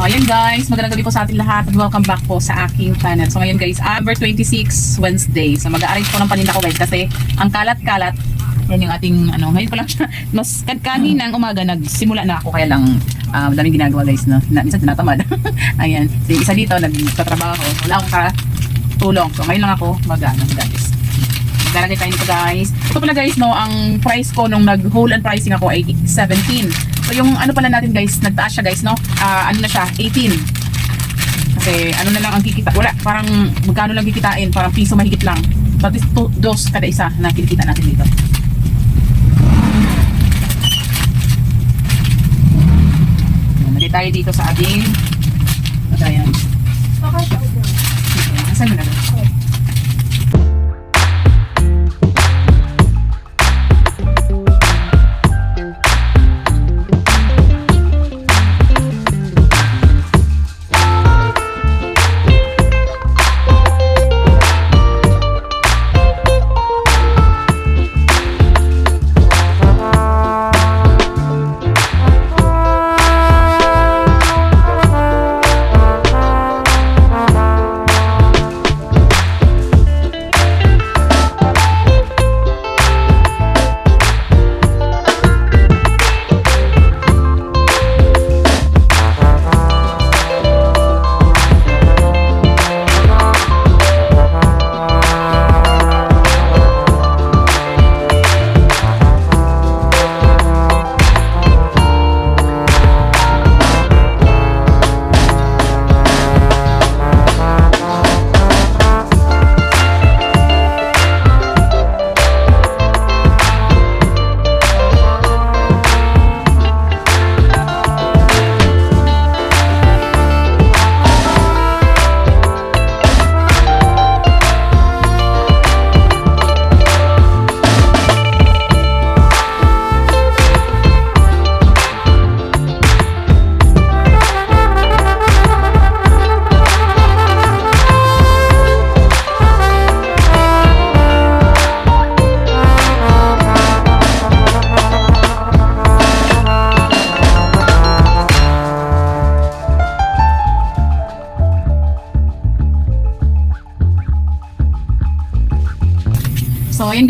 Ayan guys, magandang gabi po sa ating lahat at welcome back po sa aking channel. So ngayon guys, Amber 26 Wednesday. So mag-arrange po ng paninda ko guys kasi ang kalat-kalat, yan yung ating ano, ngayon pa lang siya, mas kan- kaninang umaga nagsimula na ako kaya lang uh, daming ginagawa guys no. Na, minsan tinatamad. Ayan, si isa dito nagtatrabaho, wala akong katulong. So ngayon lang ako mag-ano guys. Maglalagay tayo nito guys. Ito pala guys no, ang price ko nung nag-whole and pricing ako ay 17. So yung ano pala natin guys, nagtaas siya guys no. Ah, ano na siya, 18. Kasi ano na lang ang kikita. Wala, parang magkano lang kikitain, parang piso mahigit lang. But is to, dos kada isa na kinikita natin dito. Ayan, Lagay tayo dito sa ating Ayan. Asan mo na doon?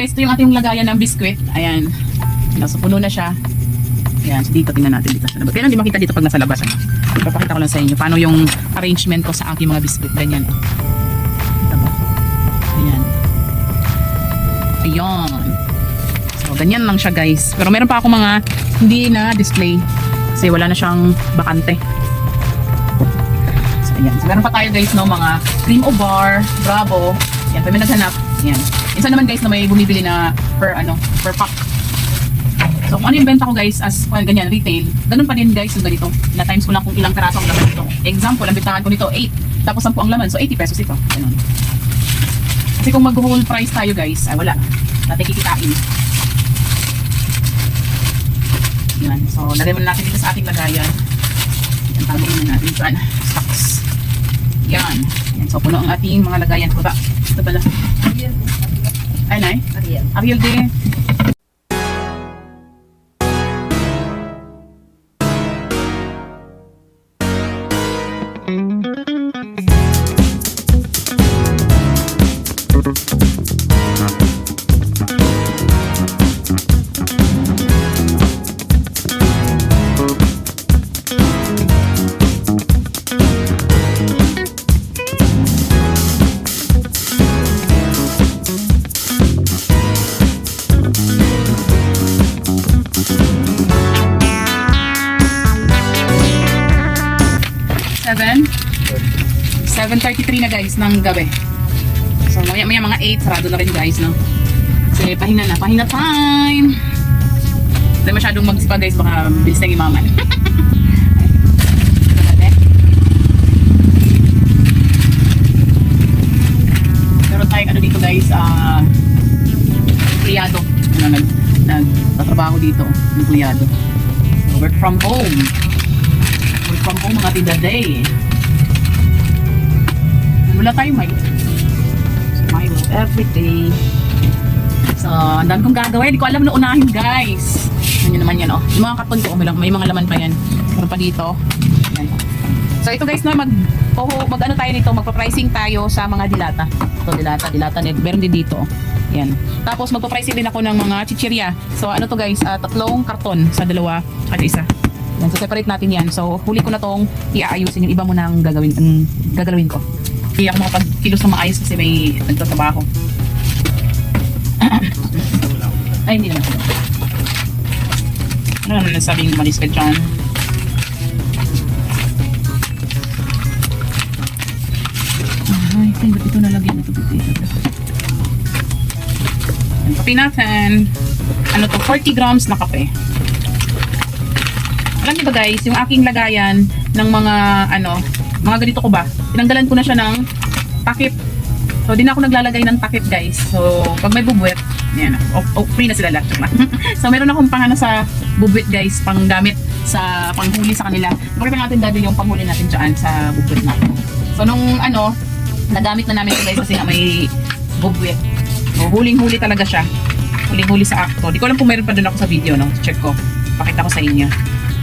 Guys, ito yung ating lagayan ng biskwit. Ayan. Nasa puno na siya. Ayan, so dito, tingnan natin dito sa labas. Kaya lang di makita dito pag nasa labas. Ano? Ipapakita ko lang sa inyo paano yung arrangement ko sa aking mga biskwit. Ganyan. Kita ba? Ayan. Ayan. So, ganyan lang siya guys. Pero meron pa ako mga hindi na display. Kasi wala na siyang bakante. So, ayan. So, meron pa tayo guys no, mga cream o bar, bravo. Yan, may naghanap. Yan. Isa naman guys na may bumibili na per ano, per pack. So kung ano yung benta ko guys as well, ganyan, retail, ganun pa din guys yung ganito. Na times ko lang kung ilang karaso ang laman nito. Example, ang bentahan ko nito 8. Tapos 10 ang laman. So 80 pesos ito. Ganun. Kasi kung mag-whole price tayo guys, ay wala. Natin kikitain. Yan. So lagay muna natin dito sa ating lagayan. Yan, taguin na natin dyan. Stocks. Yan. Yan. So puno ang ating mga lagayan. Baba. Ito pala. Ay, nay. Ariel. Ariel din. 7.33 na guys ng gabi. So maya maya mga 8, sarado na rin guys, no? Kasi pahinga na, pahinga time! Hindi masyadong magsipa guys, baka bilis na imaman. Meron tayong ano dito guys, ah, empleyado. Ano, nag, nagtatrabaho dito, empleyado. So, work from home. Work from home mga tida day. Wala tayong may. So, may every day. So, ang dami kong gagawin. Hindi ko alam na unahin, guys. Yun naman yan, oh. Yung mga karton ko, may, lang- may mga laman pa yan. Meron pa dito. Yan. So ito guys no, mag oh, mag ano tayo nito, magpa-pricing tayo sa mga dilata. Ito dilata, dilata. Meron din dito. Yan. Tapos magpa-pricing din ako ng mga chichirya. So ano to guys, ah, tatlong karton sa dalawa at isa. Yan, so separate natin yan. So huli ko na tong iaayusin yung iba mo nang gagawin ang gagalawin ko. Hindi ako makapag-kilos na maayos kasi may nagtatrabaho. Ay, hindi naman. Ano naman nasabing malis ka dyan? Ay, ay, ba't ito nalagyan? Ba't ito? Ang kape natin. Ano to? 40 grams na kape. Alam niyo ba guys, yung aking lagayan ng mga ano, mga ganito ko ba? Tinanggalan ko na siya ng takip. So, di na ako naglalagay ng takip guys. So, pag may bubwet, yan, o, o, free na sila lahat. so, meron akong pang ano sa bubwet guys, pang gamit sa panghuli sa kanila. Pakita natin dati yung panghuli natin dyan sa bubwet natin. So, nung ano, nagamit na namin ito guys kasi nga may bubwet. So, huling-huli talaga siya. Huling-huli sa acto. Di ko alam kung meron pa doon ako sa video, no? Check ko. Pakita ko sa inyo.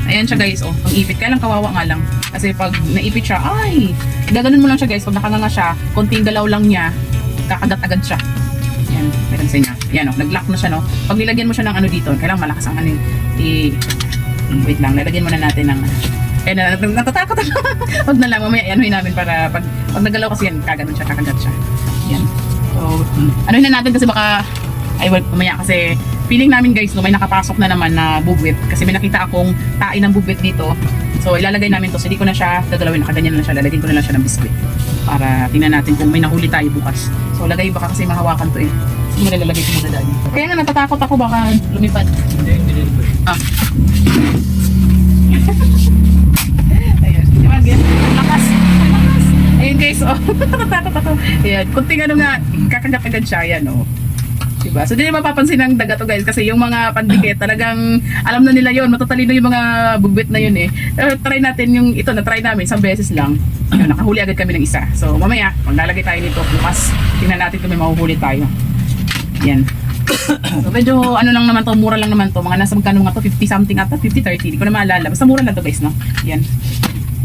Ayan siya guys, oh. Ang ipit. Kaya lang kawawa nga lang. Kasi pag naipit siya, ay! Gaganon mo lang siya guys. Pag nakanganga siya, konting galaw lang niya, kakagat agad siya. Yan, meron sa inyo. Yan, oh. Nag-lock na siya, no? Pag nilagyan mo siya ng ano dito, kailangan malakas ang ano, i... Wait lang, lalagyan muna natin ng... Eh, na, natatakot ako. Huwag na lang, mamaya anuhin namin para pag, pag nagalaw kasi yan, kaganon siya, kakagat siya. Yan. So, ano na natin kasi baka ay well, mamaya kasi feeling namin guys no may nakapasok na naman na bubwit kasi may nakita akong tae ng bubwit dito so ilalagay namin to. So hindi ko na siya gagalawin nakaganyan na siya. Lalagyan ko na lang siya ng biskwit. Para tingnan natin kung may nahuli tayo bukas. So lagay baka kasi mahawakan to eh. Sige mo lalagay ko muna daan. Kaya nga natatakot ako. Baka lumipad. Ah. Ayun. Di ba ganyan lakas. Lakas. Ayun guys. Oh. Natatakot ako. Ayan. Kunting ano nga kakagat-agad siya. Yan oh Diba? So, hindi mapapansin ng daga to guys kasi yung mga pandikit talagang alam na nila yon matatalino yung mga bugbit na yun eh. Pero try natin yung ito na try namin isang beses lang. Yun, nakahuli agad kami ng isa. So, mamaya, maglalagay tayo nito bukas. Tingnan natin kung may mahuhuli tayo. Yan. So, medyo ano lang naman to, mura lang naman to. Mga nasa magkano nga to, 50 something ata, 50, 30. Hindi ko na maalala. Basta mura lang to guys, no? Yan.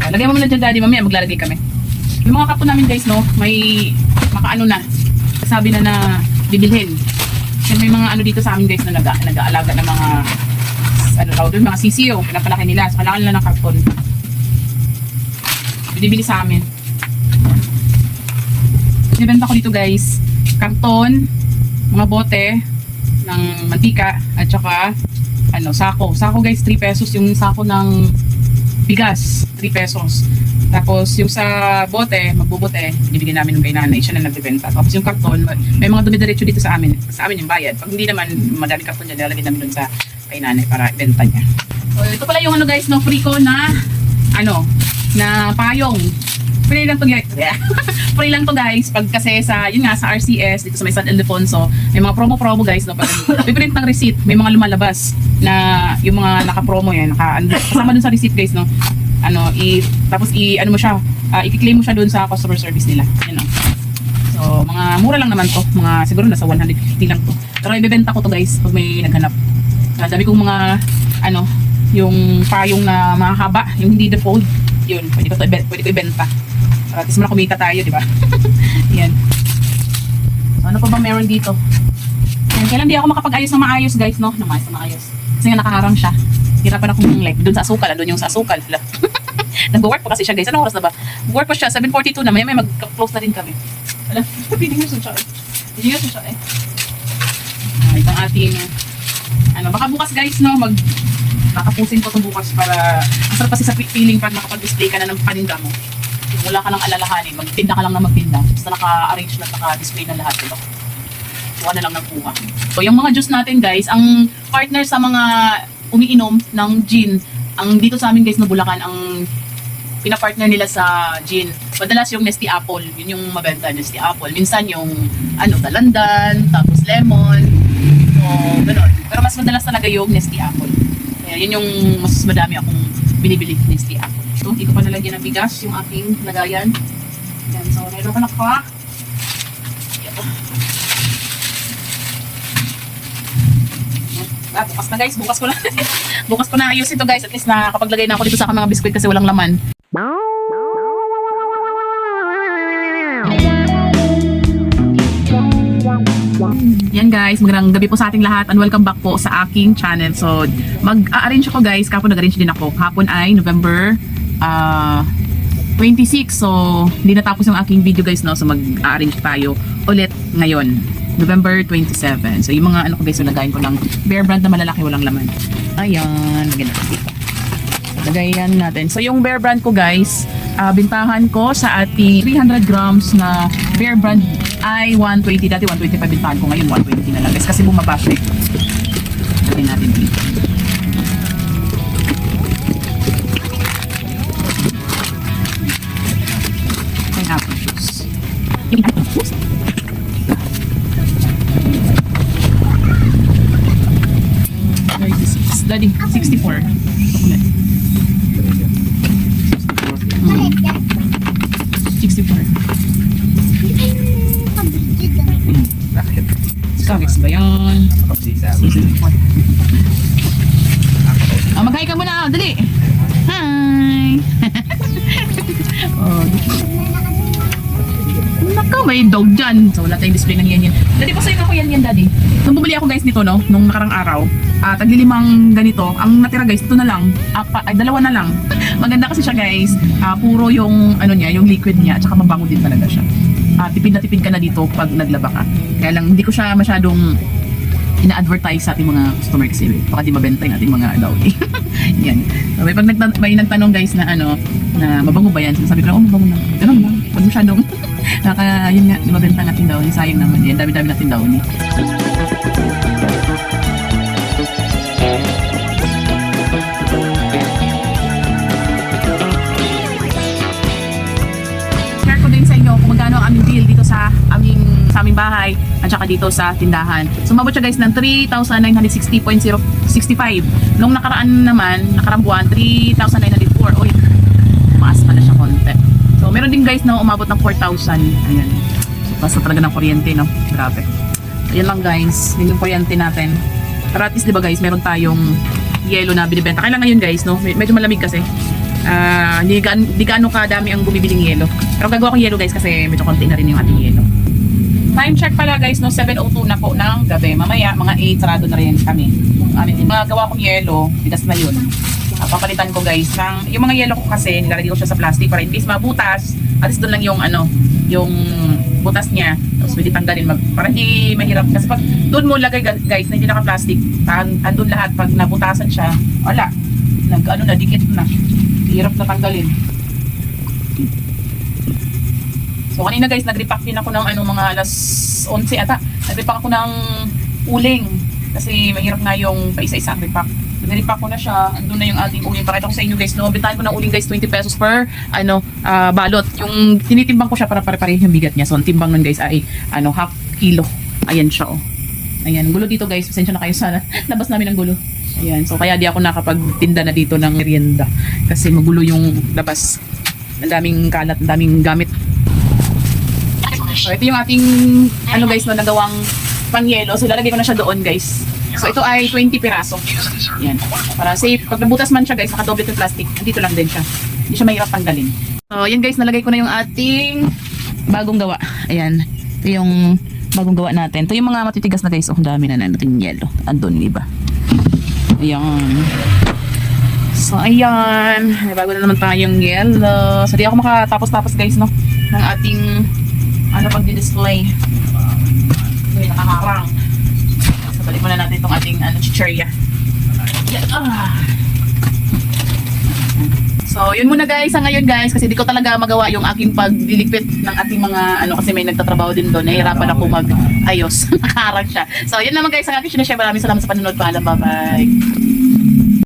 So, lagay mo muna dyan daddy, mamaya maglalagay kami. Yung mga kapo namin guys, no, may makaano na. Sabi na na bibilhin. Kasi may mga ano dito sa amin guys na nag nag-aalaga ng mga ano tawag doon, mga CCO, pinapalaki nila. So, kailangan nila ng karton. Binibili sa amin. Ibenta ko dito guys, karton, mga bote ng mantika at saka ano, sako. Sako guys, 3 pesos yung sako ng bigas, 3 pesos. Tapos yung sa bote, magbubote, binibigyan namin ng kay nanay, siya na nagbebenta. Tapos yung karton, may mga dumidiretso dito sa amin. Sa amin yung bayad. Pag hindi naman, madaming karton dyan, nilalagay namin dun sa kay nanay para ibenta niya. So, ito pala yung ano guys, no, free ko na, ano, na payong. Free lang to guys. free lang to guys. Pag kasi sa, yun nga, sa RCS, dito sa may San Ildefonso, may mga promo-promo guys, no, pag piprint ng receipt, may mga lumalabas na yung mga naka-promo yan, naka, ano, kasama dun sa receipt guys, no, ano, i, tapos i, ano mo siya, uh, i-claim mo siya doon sa customer service nila. Yun know. So, mga mura lang naman to. Mga, siguro nasa 150 lang to. Pero ibebenta ko to guys, pag may naghanap. Uh, dami kong mga, ano, yung payong na mahaba, yung hindi defold, yun, pwede ko, to, pwede ko ibenta. At least muna kumita tayo, di ba? Yan. So, ano pa ba meron dito? Yan, kailan di ako makapag-ayos ng maayos guys, no? Na maayos na maayos. Kasi nga nakaharang siya. Hirapan akong like, doon sa asukal, doon yung sa asukal. Nag-work pa kasi siya guys. Anong oras na ba? Work pa siya, 7.42 na. Maya may mag-close na rin kami. Hala, piling mo siya eh. Piling mo siya eh. Ah, itong ating, ano, baka bukas guys, no, mag, kakapusin ko itong bukas para, ang sarap kasi sa feeling pag nakapag-display ka na ng paninda mo. Wala ka nang alalahanin, magtinda ka lang na magtinda. Basta naka-arrange na, naka-display na lahat, diba? kuha na lang ng kuha. So, yung mga juice natin, guys, ang partner sa mga umiinom ng gin, ang dito sa amin, guys, na Bulacan, ang pinapartner nila sa gin. Madalas yung Nesty Apple, yun yung mabenta, Nesty Apple. Minsan yung, ano, talandan, tapos lemon, so, ganun. Pero mas madalas talaga yung Nesty Apple. Kaya yun yung mas madami akong binibili, Nesty Apple. So, hindi ko pa nalagyan ng bigas yung aking lagayan. Yan. So, meron ko na pa. Ah, bukas na guys. Bukas ko na. bukas ko na ayos ito guys. At least nakapaglagay na ako dito sa aking mga biskuit kasi walang laman. Yan guys, magandang gabi po sa ating lahat and welcome back po sa aking channel. So, mag-a-arrange ako guys, kapon nag-arrange din ako. Hapon ay November ah 26. So, hindi natapos yung aking video guys, no? So, mag-arrange tayo ulit ngayon. November 27. So, yung mga ano ko guys, so, lagayin ko ng Bear Brand na malalaki, walang laman. Ayan, dito. Lagayan natin. So, yung Bear Brand ko guys, ah, bintahan ko sa ating 300 grams na Bear Brand ay 120. Dati 125 bintahan ko. Ngayon 120 na lang guys. Kasi bumaba siya. eh. Lagyan natin dito. Daddy, 64. Chocolate. 64. Bakit? Starbucks ba yan? Season 4. Ah, mag-hi ka muna. Dali. Hi. oh, Naka, may dog dyan. So, wala tayong display ng yan yan. Dati pa sa'yo ako yan yan, daddy. Nung bumili ako guys nito, no? Nung nakarang araw. Ah, taglilimang ganito. Ang natira guys, ito na lang. Apa, ay, dalawa na lang. Maganda kasi siya guys. Ah, puro yung, ano niya, yung liquid niya. At saka mabango din talaga siya. Ah, tipid na tipid ka na dito pag naglaba ka. Kaya lang, hindi ko siya masyadong ina-advertise sa ating mga customer kasi baka di mabenta yung ating mga downy. Yan. So, may pag nagtan- may nagtanong guys na ano, na mabango ba yan? Sabi ko oh mabango na. Ganun lang. Huwag masyadong, naka, yun nga, di mabenta natin downy. Sayang naman yan. Dami-dami natin downy. share ko din sa inyo kung magkano ang aming bill dito sa aming sa aming bahay at saka dito sa tindahan. Sumabot siya guys ng 3,960.065. Nung nakaraan naman, nakarang buwan, 3,904. Uy, maas pala siya konti. So, meron din guys na umabot ng 4,000. Ayan. So, basta talaga ng kuryente, no? Grabe. Ayan lang guys, yun yung kuryente natin. Pero at least, di ba guys, meron tayong yellow na binibenta. Kailangan yun guys, no? Med- Medyo malamig kasi. Ah, hindi ga hindi gaano kadami ang bumibiling yelo. Pero gagawa ko yelo guys kasi medyo konti na rin yung ating yelo. Time check pala guys, no 7:02 na po ng gabi. Mamaya mga 8 sarado na rin kami. Amin, mga gawa kong yelo, bigas na yun. Ah, papalitan ko guys ng yung mga yelo ko kasi nilalagay ko siya sa plastic para in case mabutas, at least doon lang yung ano, yung butas niya. Tapos pwede tanggalin mag, para hindi mahirap kasi pag doon mo lagay guys na hindi naka-plastic, andun lahat pag nabutasan siya, wala. Nag ano na dikit na. Hirap na tanggalin. So kanina guys, nag-repack din ako ng ano mga alas 11 ata. Nag-repack ako ng uling kasi mahirap nga yung paisa-isa ang repack. So, nirepack ko na siya. Andun na yung ating uling. Pakita ko sa inyo guys, no? Bitahan ko ng uling guys, 20 pesos per ano, ah, balot. Yung tinitimbang ko siya para pare-pareho yung bigat niya. So, ang timbang nun guys ay ano, half kilo. Ayan siya, oh. Ayan, gulo dito guys. Pasensya na kayo sa labas namin ng gulo. Ayan, so kaya di ako nakapagtinda na dito ng merienda. Kasi magulo yung labas. Ang daming kalat, ang daming gamit. So, ito yung ating, ano guys, no, nagawang pangyelo. So, lalagay ko na siya doon, guys. So, ito ay 20 piraso. Yan. Para safe. Pag nabutas man siya, guys, nakadoble yung plastic. Dito lang din siya. Hindi siya mahirap tanggalin. So, yan guys, nalagay ko na yung ating bagong gawa. Ayan. Ito yung bagong gawa natin. Ito yung mga matitigas na guys. Oh, dami na na natin yelo. Andun, di ba? Ayan. So, ayan. May bago na naman tayong yellow. So, di ako makatapos-tapos guys, no? Ng ating ano pag display Uy, nakaharang. So, balik muna natin itong ating ano, chicherya. Yan. Ah. So, yun muna guys, sa ngayon guys, kasi di ko talaga magawa yung aking pagliligpit ng ating mga, ano, kasi may nagtatrabaho din doon, nahihirapan ako mag-ayos. Nakaharang siya. So, yun naman guys, ang aking sinashare. Maraming salamat sa panonood. Paalam, bye-bye.